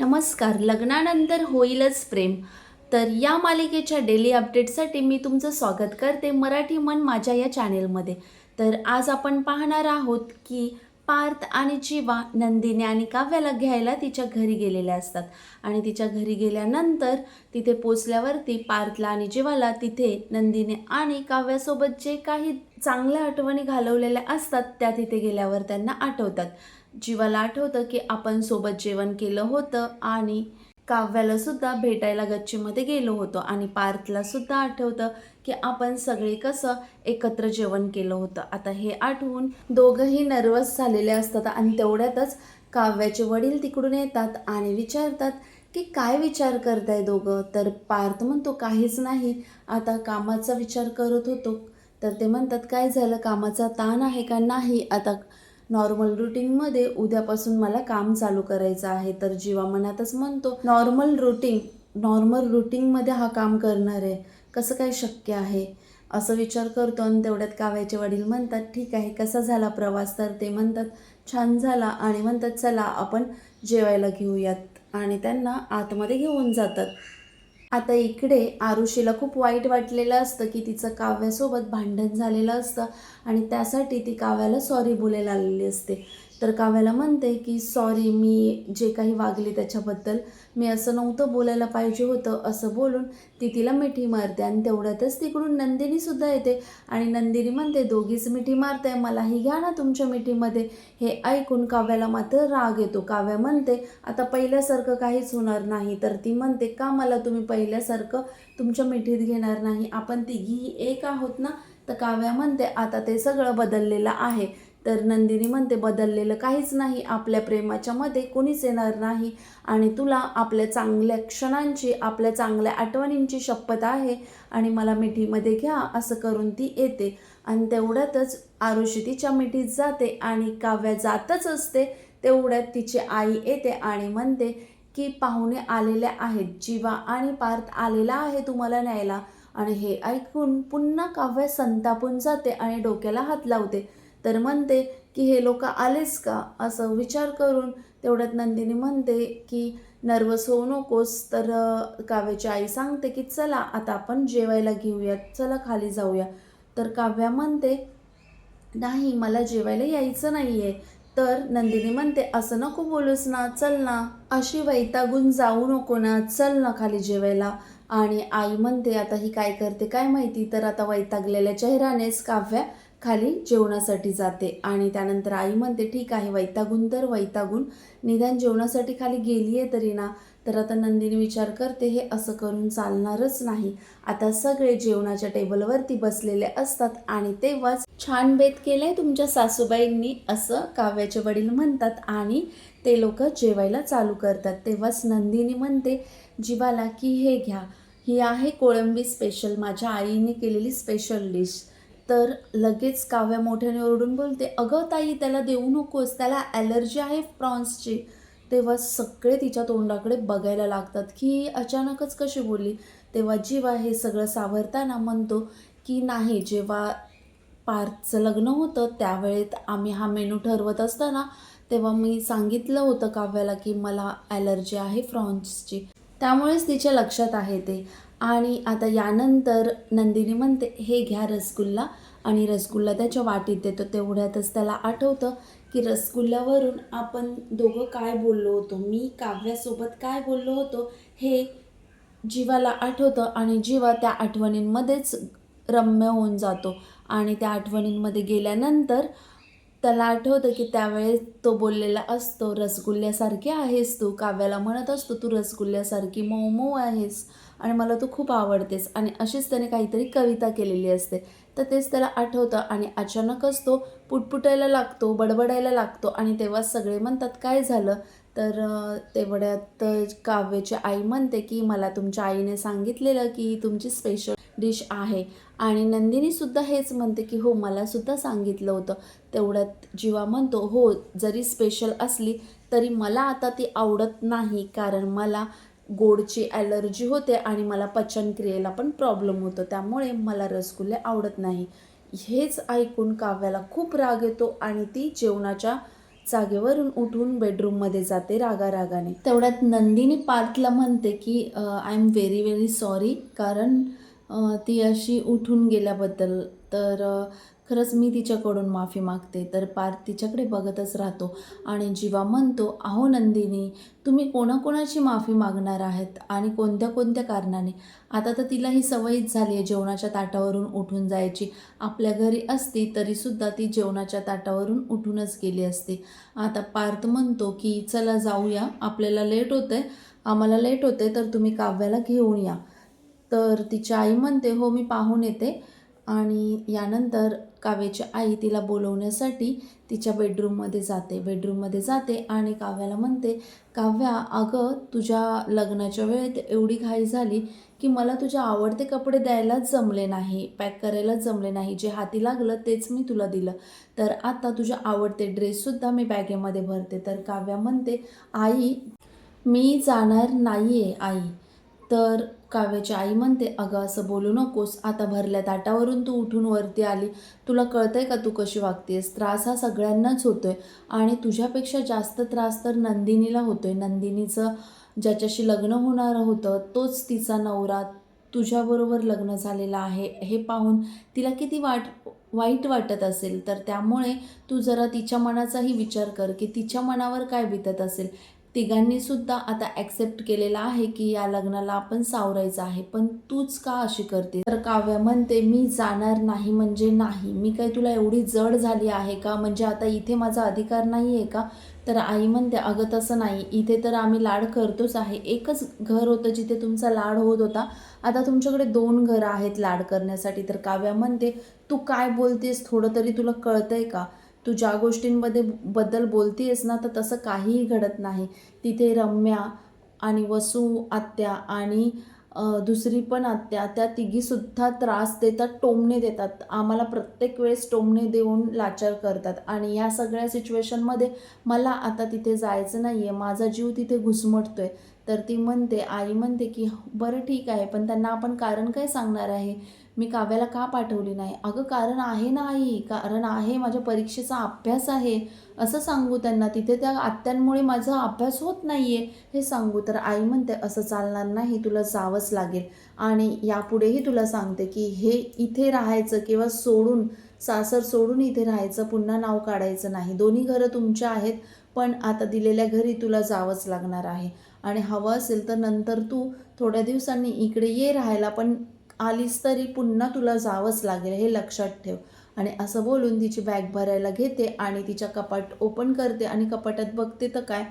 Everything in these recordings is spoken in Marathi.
नमस्कार लग्नानंतर होईलच प्रेम. तर या मालिकेच्या डेली अपडेटसाठी मी तुमचं स्वागत करते मराठी मन माझ्या या चॅनेलमध्ये. तर आज आपण पाहणार आहोत की पार्थ आणि जीवा नंदिनी आणि काव्याला घ्यायला तिच्या घरी गेलेल्या असतात. आणि तिच्या घरी गेल्यानंतर तिथे पोचल्यावरती पार्थला आणि जीवाला तिथे नंदिनी आणि काव्यासोबत जे काही चांगल्या आठवणी घालवलेल्या असतात त्या तिथे गेल्यावर त्यांना आठवतात. जीवाला आठवतं की आपण सोबत जेवण केलं होतं आणि काव्यालासुद्धा भेटायला गच्चीमध्ये गेलो होतो आणि पार्थलासुद्धा आठवतं की आपण सगळे कसं एकत्र जेवण केलं होतं. आता हे आठवून दोघंही नर्वस झालेले असतात आणि तेवढ्यातच काव्याचे वडील तिकडून येतात आणि विचारतात की काय विचार करताय दोघं? तर पार्थ म्हणतो काहीच नाही. आता कामाचा विचार करत होतो. तर ते म्हणतात काय झालं? कामाचा ताण आहे का? नाही. आता नॉर्मल रुटीनमध्ये उद्यापासून मला काम चालू करायचं आहे. तर जीवा मनातच म्हणतो नॉर्मल रुटीन नॉर्मल रुटीनमध्ये हा काम करणार आहे. कसं काय शक्य आहे? असं विचार करतो आणि तेवढ्यात काव्याचे वडील म्हणतात ठीक आहे कसा झाला प्रवास? तर ते म्हणतात छान झाला. आणि म्हणतात चला आपण जेवायला घेऊयात. आणि त्यांना आतमध्ये घेऊन जातात. आता इकडे आरुषीला खूप वाईट वाटलेलं असतं की तिचं काव्यासोबत भांडण झालेलं असतं आणि त्यासाठी ती काव्याला सॉरी बोलायला आलेली असते. तर काव्याला म्हणते की सॉरी मी जे काही वागले त्याच्याबद्दल मी असं नव्हतं बोलायला पाहिजे होतं असं बोलून ती तिला मिठी मारते आणि तेवढ्यातच तिकडून नंदिनीसुद्धा येते आणि नंदिनी म्हणते दोघीच मिठी मारताय मलाही घ्या ना तुमच्या मिठीमध्ये. हे ऐकून काव्याला मात्र राग येतो. काव्या म्हणते आता पहिल्यासारखं काहीच होणार नाही. तर ती म्हणते का मला तुम्ही पहिल्यासारखं तुमच्या मिठीत घेणार नाही? आपण तिघीही एक आहोत ना? तर काव्या म्हणते आता ते सगळं बदललेलं आहे. तर नंदिनी म्हणते बदललेलं काहीच नाही. आपल्या प्रेमाच्या मध्ये कोणीच येणार नाही. आणि तुला आपल्या चांगल्या क्षणांची आपल्या चांगल्या आठवणींची शपथ आहे. आणि मला मिठीमध्ये घ्या असं करून ती येते. आणि तेवढ्यातच आरुषी तिच्या मिठीत जाते आणि काव्या जातच असते. तेवढ्यात तिची आई येते आणि म्हणते की पाहुणे आलेले आहेत. जीवा आणि पार्थ आलेला आहे तुम्हाला न्यायला. आणि हे ऐकून पुन्हा काव्य संतापून जाते आणि डोक्याला हात लावते. तर म्हणते की हे लोक आलेच का? असं विचार करून तेवढ्यात नंदिनी म्हणते की नर्वस होऊ नकोस तर काव्याची आई सांगते की चला आता आपण जेवायला घेऊयात चला खाली जाऊया. तर काव्या म्हणते नाही मला जेवायला यायचं नाही आहे तर नंदिनी म्हणते असं नको बोलूस ना चल ना. अशी वैतागून जाऊ नको ना चल ना खाली जेवायला. आणि आई म्हणते आता ही काय करते काय माहिती? तर आता वैतागलेल्या चेहऱ्यानेच काव्या खाली जेवणासाठी जाते आणि त्यानंतर आई म्हणते ठीक आहे वैतागून तर वैतागून निदान जेवणासाठी खाली गेली आहे तरी ना तर आता नंदिनी विचार करते हे असं करून चालणारच नाही. आता सगळे जेवणाच्या टेबलवरती बसलेले असतात आणि तेव्हाच छान बेत केलंय तुमच्या सासूबाईंनी असं काव्याचे वडील म्हणतात आणि ते लोक जेवायला चालू करतात. तेव्हाच नंदिनी म्हणते जीवाला की हे घ्या. ही आहे कोळंबी स्पेशल माझ्या आईने केलेली स्पेशल डिश तर लगेच काव्या मोठ्याने ओरडून बोलते अगं ताई त्याला देऊ नकोस त्याला ॲलर्जी आहे प्रॉन्सची. तेव्हा सगळे तिच्या तोंडाकडे बघायला लागतात की अचानकच कशी बोलली. तेव्हा जीवा हे सगळं सावरताना म्हणतो की नाही जेव्हा पार्थचं लग्न होतं त्यावेळेत आम्ही हा मेनू ठरवत असताना तेव्हा मी सांगितलं होतं काव्याला की मला ॲलर्जी आहे फ्रॉन्सची त्यामुळेच तिच्या लक्षात आहे ते. आणि आता यानंतर नंदिनी म्हणते हे घ्या रसगुल्ला. आणि रसगुल्ला त्याच्या वाटीत देतो तेवढ्यातच त्याला आठवतं की रसगुल्ल्यावरून आपण दोघं काय बोललो होतो? मी काव्यासोबत काय बोललो होतो? हे जीवाला आठवतं आणि जीवा त्या आठवणींमध्येच रम्य होऊन जातो. आणि त्या आठवणींमध्ये गेल्यानंतर त्याला आठवतं की त्यावेळेस तो बोललेला असतो रसगुल्ल्यासारखी आहेस तू. काव्याला म्हणत असतो तू रसगुल्ल्यासारखी मऊ मऊ आहेस आणि मला तू खूप आवडतेस. आणि अशीच त्याने काहीतरी कविता केलेली असते. तर तेच त्याला आठवतं आणि अचानकच तो पुटपुटायला लागतो बडबडायला लागतो आणि तेव्हा सगळे म्हणतात काय झालं? तर तेवढ्यात काव्याची आई म्हणते की मला तुमच्या आईने सांगितलेलं की तुमची स्पेशल डिश आहे. आणि नंदिनीसुद्धा हेच म्हणते की हो मलासुद्धा सांगितलं होतं. तेवढ्यात जीवा म्हणतो हो जरी स्पेशल असली तरी मला आता ती आवडत नाही कारण मला गोडची ॲलर्जी होते आणि मला पचनक्रियेला पण प्रॉब्लेम होतो. त्यामुळे मला रसगुल्ले आवडत नाही. हेच ऐकून काव्याला खूप राग येतो आणि ती जेवणाच्या जागेवरून उठून बेडरूममध्ये जाते रागारागाने. तेवढ्यात नंदिनी पार्थला म्हणते की I am very very sorry कारण ती अशी उठून गेल्याबद्दल तर खरंच मी तिच्याकडून माफी मागते तर पार्थ तिच्याकडे बघतच राहतो आणि जीवा म्हणतो अहो नंदिनी तुम्ही कोणाकोणाची माफी मागणार आहेत आणि कोणत्या कोणत्या कारणाने? आता तर तिला ही सवयीच झाली आहे जेवणाच्या ताटावरून उठून जायची. आपल्या घरी असती तरीसुद्धा ती जेवणाच्या ताटावरून उठूनच गेली असती. आता पार्थ म्हणतो की चला जाऊया आपल्याला लेट होतं आहे आम्हाला लेट होते तर तुम्ही काव्याला घेऊन या. तर तिची आई म्हणते हो मी पाहून येते. आणि यानंतर काव्याची आई तिला बोलवण्यासाठी तिच्या बेडरूममध्ये जाते. बेडरूममध्ये जाते आणि काव्याला म्हणते काव्या अगं तुझ्या लग्नाच्या वेळेत एवढी घाई झाली की मला तुझ्या आवडते कपडे द्यायलाच जमले नाही. पॅक करायलाच जमले नाही. जे हाती लागलं तेच मी तुला दिलं. तर आता तुझे आवडते ड्रेससुद्धा मी बॅगेमध्ये भरते. तर काव्या म्हणते आई मी जाणार नाही आहे आई. तर काव्याची आई म्हणते अगं असं बोलू नकोस आता भरल्या ताटावरून तू उठून वरती आली. तुला कळतंय का तू कशी वागतेस? त्रास हा सगळ्यांनाच होतोय आणि तुझ्यापेक्षा जास्त त्रास तर नंदिनीला होतोय. नंदिनीचं ज्याच्याशी लग्न होणार होतं तोच तिचा नवरा तुझ्याबरोबर लग्न झालेलं आहे. हे पाहून तिला किती वाट वाईट वाटत असेल. तर त्यामुळे तू जरा तिच्या मनाचाही विचार कर की तिच्या मनावर काय बितत असेल. तिघांनी सुद्धा आता ॲक्सेप्ट केलेलं आहे की या लग्नाला आपण सावरायचं आहे. पण तूच का अशी करते तर काव्या म्हणते मी जाणार नाही म्हणजे नाही. मी काय तुला एवढी जड झाली आहे का? म्हणजे आता इथे माझा अधिकार नाही आहे का? तर आई म्हणते अगं तसं नाही. इथे तर आम्ही लाड करतोच आहे. एकच घर होतं जिथे तुमचा लाड होत होता. आता तुमच्याकडे दोन घरं आहेत लाड करण्यासाठी. तर काव्या म्हणते तू काय बोलतेस? थोडं तरी तुला कळतंय का? तू ज्या गोष्टींमध्ये बद्दल बोलतेस ना तर तसं काहीही घडत नाही. तिथे रम्या आणि वसू आत्या आणि दुसरी पण आत्या त्या तिघीसुद्धा त्रास देतात टोमणे देतात. आम्हाला प्रत्येक वेळेस टोमणे देऊन लाचार करतात. आणि या सगळ्या सिच्युएशनमध्ये मला आता तिथे जायचं नाही आहे माझा जीव तिथे घुसमटतो आहे तर ती म्हणते आई म्हणते की बरं ठीक आहे पण त्यांना आपण कारण काय सांगणार आहे? मी काव्याला का पाठवली नाही? अगं कारण आहे ना आई कारण आहे माझ्या परीक्षेचा अभ्यास आहे. असं सांगू त्यांना तिथे त्या आत्यांमुळे माझा अभ्यास होत नाही आहे हे सांगू तर आई म्हणते असं चालणार नाही तुला जावंच लागेल. आणि यापुढेही तुला सांगते की हे इथे राहायचं किंवा सोडून सासर सोडून इथे राहायचं पुन्हा नाव काढायचं नाही. दोन्ही घरं तुमच्या आहेत पण आता दिलेल्या घरी तुला जावंच लागणार आहे. आणि हवं असेल तर नंतर तू थोड्या दिवसांनी इकडे ये राहायला पण आलीस तरी पुन्हा तुला जावंच लागेल हे लक्षात ठेव. आणि असं बोलून तिची बॅग भरायला घेते आणि तिच्या कपाट ओपन करते आणि कपाटात बघते तर काय?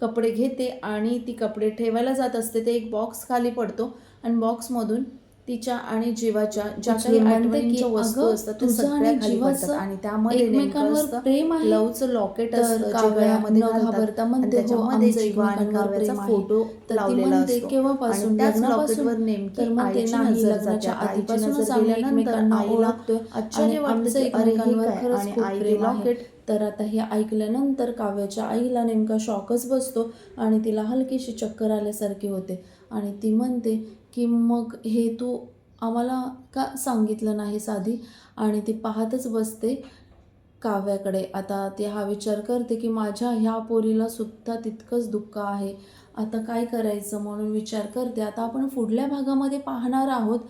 कपडे घेते आणि ती कपडे ठेवायला जात असते. ते एक बॉक्स खाली पडतो आणि बॉक्समधून तिच्या आणि जीवाच्या ज्या काही आठवणींच्या वस्तू असतात त्या तुझं सगळ्या आणि खाली जीवाचं पडतात आणि त्यामध्ये एकमेकांवर प्रेम आहे लवचं लॉकेट असतं. घाबरता म्हणते, हो, त्याच्यामध्ये जीवा आणि. फोटो लावलेला असतो केव्हापासून? त्याच? लॉकेटवर नेमकी आईची नजर जाते. आईची नजर गेल्यानंतर आईला. आश्चर्य वाटतं अरे हे काय? आणि आई. लॉकेट तर आता हे ऐकल्यानंतर काव्याच्या आईला नेमका शॉकच बसतो आणि तिला हलकीशी चक्कर आल्यासारखी होते आणि ती म्हणते की मग हे तू आम्हाला का सांगितलं नाहीस आधी आणि ती पाहतच बसते काव्याकडे. आता ती हा विचार करते की माझ्या ह्या पोरीला सुद्धा तितकंच दुःख आहे. आता काय करायचं म्हणून विचार करते. आता आपण पुढल्या भागामध्ये पाहणार आहोत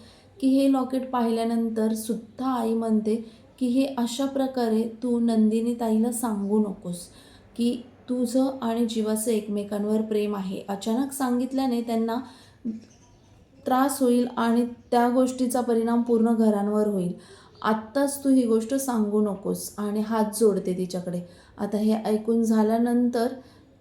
की हे लॉकेट पाहिल्यानंतर सुद्धा आई म्हणते की हे अशा प्रकारे तू नंदिनी ताईला सांगू नकोस की तुझं आणि जीवाचं एकमेकांवर प्रेम आहे. अचानक सांगितल्याने त्यांना त्रास होईल आणि त्या गोष्टीचा परिणाम पूर्ण घरांवर होईल. आत्ताच तू ही गोष्ट सांगू नकोस आणि हात जोडते तिच्याकडे. आता हे ऐकून झाल्यानंतर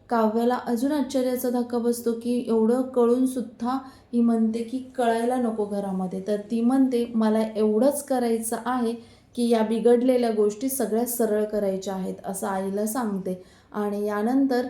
काव्याला अजून आश्चर्याचा धक्का बसतो की एवढं कळूनसुद्धा ही म्हणते की कळायला नको घरामध्ये. तर ती म्हणते मला एवढंच करायचं आहे की या बिघडलेल्या गोष्टी सगळ्या सरळ करायच्या आहेत असं आईला सांगते. आणि यानंतर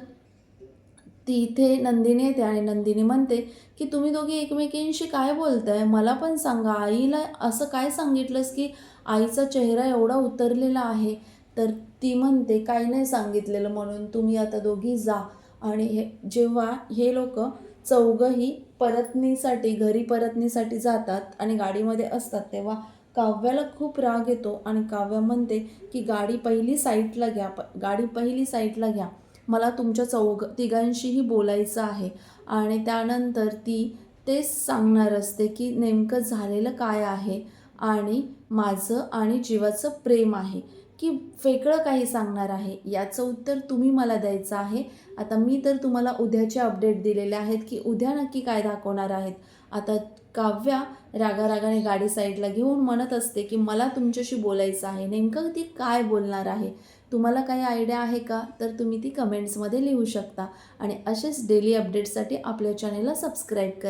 ती इथे नंदिनी येते आणि नंदिनी म्हणते की तुम्ही दोघी एकमेकींशी काय बोलताय? मला पण सांगा. आईला असं काय सांगितलंस की आईचा चेहरा एवढा उतरलेला आहे? तर ती म्हणते काही नाही सांगितलेलं म्हणून. तुम्ही आता दोघी जा. आणि हे जेव्हा हे लोक चौघंही परतणीसाठी घरी परतणीसाठी जातात आणि गाडीमध्ये असतात तेव्हा काव्याला खूप राग येतो आणि काव्य म्हणते की गाडी पहिली साईटला घ्या. प गाडी पहिली साईटला घ्या. मला तुमच्या चौघ तिघांशीही बोलायचं आहे. आणि त्यानंतर ती तेच सांगणार असते की नेमकं झालेलं काय आहे आणि माझं आणि जीवाचं प्रेम आहे की वेगळं काही सांगणार आहे. याचं उत्तर तुम्ही मला द्यायचं आहे. आता मी तर तुम्हाला उद्याचे अपडेट दिलेले आहेत की उद्या नक्की काय दाखवणार आहेत. आता काव्या रागारागाने गाडी साईडला घेऊन म्हणत असते की मला तुमच्याशी बोलायचं आहे. नेमकं ती काय बोलणार आहे? तुम्हाला काही आयडिया आहे का? तर तुम्ही ती कमेंट्समध्ये लिहू शकता. आणि असेच डेली अपडेट्ससाठी आपल्या चॅनेलला सबस्क्राईब करा.